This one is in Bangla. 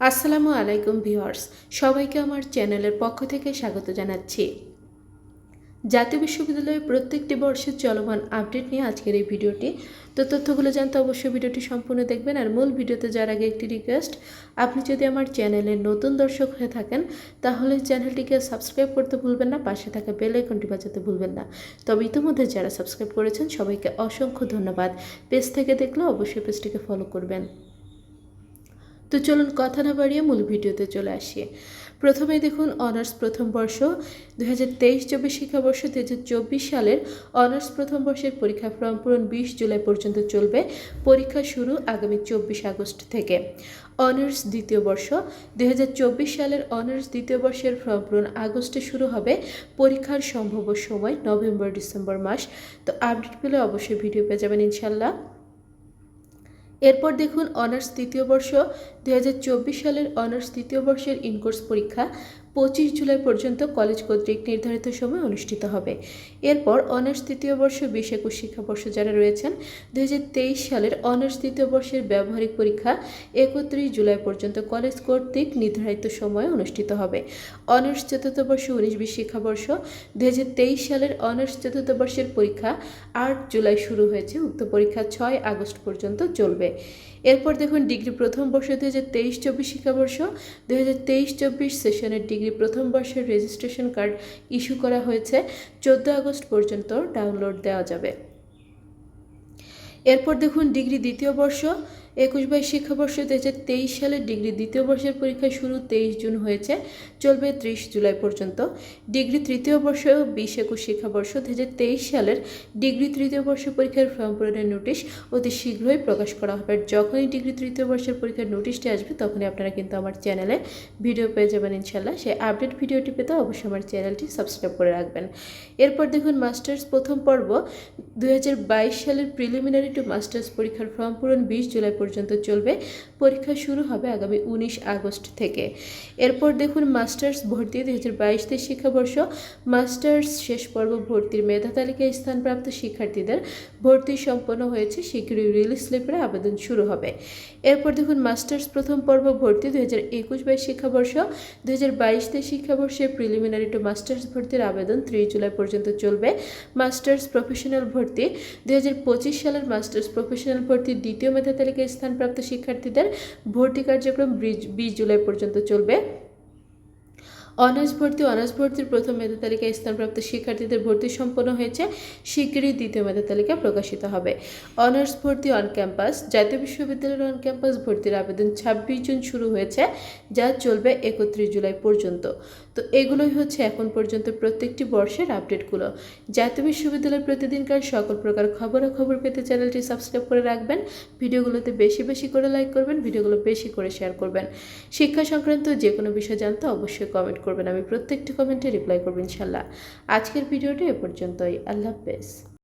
আসসালামু আলাইকুম ভিউয়ার্স, সবাইকে আমার চ্যানেলের পক্ষ থেকে স্বাগত জানাচ্ছি। জাতীয় বিশ্ববিদ্যালয়ের প্রত্যেকটি বর্ষের চলমান আপডেট নিয়ে আজকের এই ভিডিওটি। তো তথ্যগুলো জানতে অবশ্যই ভিডিওটি সম্পূর্ণ দেখবেন আর মূল ভিডিওতে যার আগে একটি রিকোয়েস্ট আপনি যদি আমার চ্যানেলের নতুন দর্শক হয়ে থাকেন, তাহলে চ্যানেলটিকে সাবস্ক্রাইব করতে ভুলবেন না, পাশে থাকা বেল আইকনটি বাজাতে ভুলবেন না। তবে ইতিমধ্যে যারা সাবস্ক্রাইব করেছেন, সবাইকে অসংখ্য ধন্যবাদ। পেজ থেকে দেখলে অবশ্যই পেজটিকে ফলো করবেন। তো চলুন কথা না বাড়িয়ে মূল ভিডিওতে চলে আসি। প্রথমেই দেখুন, অনার্স প্রথম বর্ষ দু হাজার তেইশ চব্বিশ শিক্ষাবর্ষ দু হাজার চব্বিশ সালের অনার্স প্রথম বর্ষের পরীক্ষা ফর্ম পূরণ বিশ জুলাই পর্যন্ত চলবে। পরীক্ষা শুরু আগামী চব্বিশ আগস্ট থেকে। অনার্স দ্বিতীয় বর্ষ দু হাজার চব্বিশ সালের অনার্স দ্বিতীয় বর্ষের ফর্ম পূরণ আগস্টে শুরু হবে। পরীক্ষার সম্ভাব্য সময় নভেম্বর ডিসেম্বর মাস। তো আপডেট পেলে অবশ্যই ভিডিও পেয়ে যাবেন ইনশাল্লাহ এরপর দেখুন অনার্স তৃতীয় বর্ষ দুই হাজার চব্বিশ সালের অনার্স তৃতীয় বর্ষের ইনকোর্স পরীক্ষা। পঁচিশ জুলাই পর্যন্ত কলেজ কর্তৃক নির্ধারিত সময় অনুষ্ঠিত হবে। এরপর অনার্স তৃতীয় বর্ষ বিশ একুশ শিক্ষাবর্ষ যারা রয়েছেন দু হাজার তেইশ সালের অনার্স তৃতীয় বর্ষের ব্যবহারিক পরীক্ষা একত্রিশ জুলাই পর্যন্ত কলেজ কর্তৃক নির্ধারিত সময়ে অনুষ্ঠিত হবে। অনার্স চতুর্থ বর্ষ উনিশ বিশ শিক্ষাবর্ষ, দুই হাজার তেইশ সালের অনার্স চতুর্থ বর্ষের পরীক্ষা আট জুলাই শুরু হয়েছে, উক্ত পরীক্ষা ছয় আগস্ট পর্যন্ত চলবে। এরপর দেখুন ডিগ্রি প্রথম বর্ষ দু হাজার তেইশ চব্বিশ শিক্ষাবর্ষ দু হাজার তেইশ চব্বিশ সেশনের ডিগ্রি প্রথম বর্ষের রেজিস্ট্রেশন কার্ড ইস্যু করা হয়েছে। চোদ্দ আগস্ট পর্যন্ত ডাউনলোড দেওয়া যাবে। এরপর দেখুন ডিগ্রি দ্বিতীয় বর্ষ একুশ বাইশ শিক্ষাবর্ষ দু হাজার তেইশ সালের ডিগ্রি দ্বিতীয় বর্ষের পরীক্ষা শুরু তেইশ জুন হয়েছে, চলবে ত্রিশ জুলাই পর্যন্ত। ডিগ্রি তৃতীয় বর্ষ বিশ একুশ শিক্ষাবর্ষ দু হাজার তেইশ সালের ডিগ্রি তৃতীয় বর্ষ পরীক্ষার ফর্ম পূরণের নোটিশ অতি শীঘ্রই প্রকাশ করা হবে। যখনই ডিগ্রি তৃতীয় বর্ষের পরীক্ষার নোটিশটি আসবে, তখনই আপনারা কিন্তু আমার চ্যানেলে ভিডিও পেয়ে যাবেন ইনশাল্লাহ সেই আপডেট ভিডিওটি পেতে অবশ্যই আমার চ্যানেলটি সাবস্ক্রাইব করে রাখবেন। এরপর দেখুন মাস্টার্স প্রথম পর্ব। দু হাজার বাইশ সালের প্রিলিমিনারি টু মাস্টার্স পরীক্ষার ফর্ম পূরণ বিশ জুলাই পর্যন্ত চলবে। পরীক্ষা শুরু হবে আগামী উনিশ আগস্ট থেকে। এরপর দেখুন মাস্টার্স ভর্তি দুই হাজার বাইশ তেইশ শিক্ষাবর্ষ। মাস্টার্স শেষ পর্ব ভর্তির মেধা তালিকায় স্থানপ্রাপ্ত শিক্ষার্থীদের ভর্তি সম্পন্ন হয়েছে। শীঘ্রই রিলিজ স্লিপে আবেদন শুরু হবে। এরপর দেখুন মাস্টার্স প্রথম পর্ব ভর্তি দুই হাজার একুশ বাইশ শিক্ষাবর্ষ। দুই হাজার বাইশ তেইশ শিক্ষাবর্ষে প্রিলিমিনারি টু মাস্টার্স ভর্তির আবেদন ত্রিশ জুলাই পর্যন্ত চলবে। মাস্টার্স প্রফেশনাল ভর্তি দুই হাজার পঁচিশ সালের মাস্টার্স প্রফেশনাল ভর্তির দ্বিতীয় মেধা তালিকায় স্থানপ্রাপ্ত শিক্ষার্থীদের ভর্তি কার্যক্রম বিশ জুলাই পর্যন্ত চলবে। অনার্স ভর্তি, অনার্স ভর্তির প্রথম মেধা তালিকায় স্থানপ্রাপ্ত শিক্ষার্থীদের ভর্তি সম্পন্ন হয়েছে। শিগগিরই দ্বিতীয় মেধা তালিকা প্রকাশিত হবে। অনার্স ভর্তি অন ক্যাম্পাস জাতীয় বিশ্ববিদ্যালয়ের অন ক্যাম্পাস ভর্তির আবেদন ছাব্বিশ জুন শুরু হয়েছে, যা চলবে একত্রিশ জুলাই পর্যন্ত। তো এগুলোই হচ্ছে এখন পর্যন্ত প্রত্যেকটি বর্ষের আপডেটগুলো জাতীয় বিশ্ববিদ্যালয়ের প্রতিদিনকার সকল প্রকার খবরাখবর পেতে চ্যানেলটি সাবস্ক্রাইব করে রাখবেন। ভিডিওগুলোতে বেশি বেশি করে লাইক করবেন, ভিডিওগুলো বেশি করে শেয়ার করবেন। শিক্ষা সংক্রান্ত যে কোনো বিষয় জানতে অবশ্যই কমেন্ট করবেন। আমি প্রত্যেকটি কমেন্টে রিপ্লাই করব ইনশাল্লাহ। আজকের ভিডিওটি এ পর্যন্তই। আল্লাহ হাফেজ।